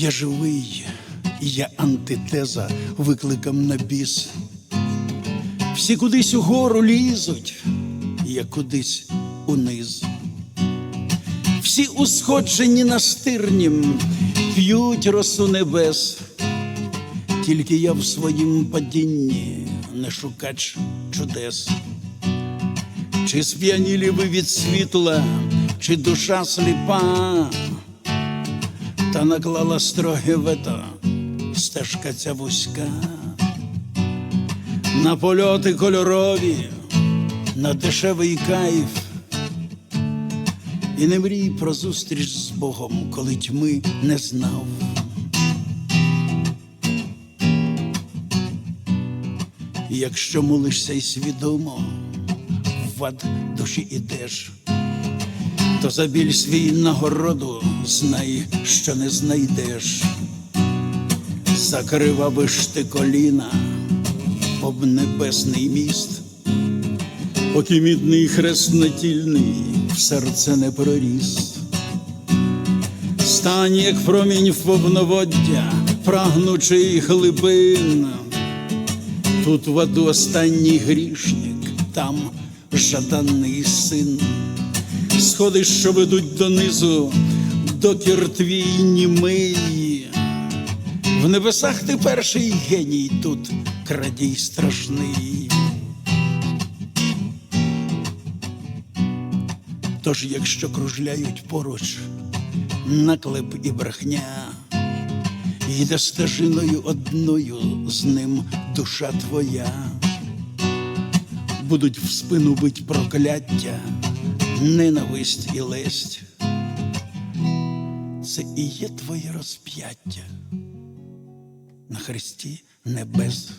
Я живий, я антитеза викликом на біс. Всі кудись угору лізуть, я кудись униз. Всі усходжені настирнім п'ють росу небес, тільки я в своїм падінні не шукач чудес. Чи сп'янілі ви від світла, чи душа сліпа, та наклала строге вето, стежка ця вузька, на польоти кольорові, на дешевий кайф. І не мрій про зустріч з Богом, коли тьми не знав. Якщо молишся й свідомо, в ад душі ідеш, то за біль свій нагороду знай, що не знайдеш. Закривавиш ти коліна об небесний міст, поки мідний хрест натільний в серце не проріс. Стань, як промінь в повноводдя, прагнучий глибин. Тут в аду останній грішник, там жаданий син. Сходи, що ведуть донизу, докір твій німий. В небесах ти перший геній, тут крадій страшний. Тож, якщо кружляють поруч наклеп і брехня, йде стежиною одною з ним душа твоя, будуть в спину бить прокляття, ненависть і лесть. Це і є твоє розп'яття на хресті небес.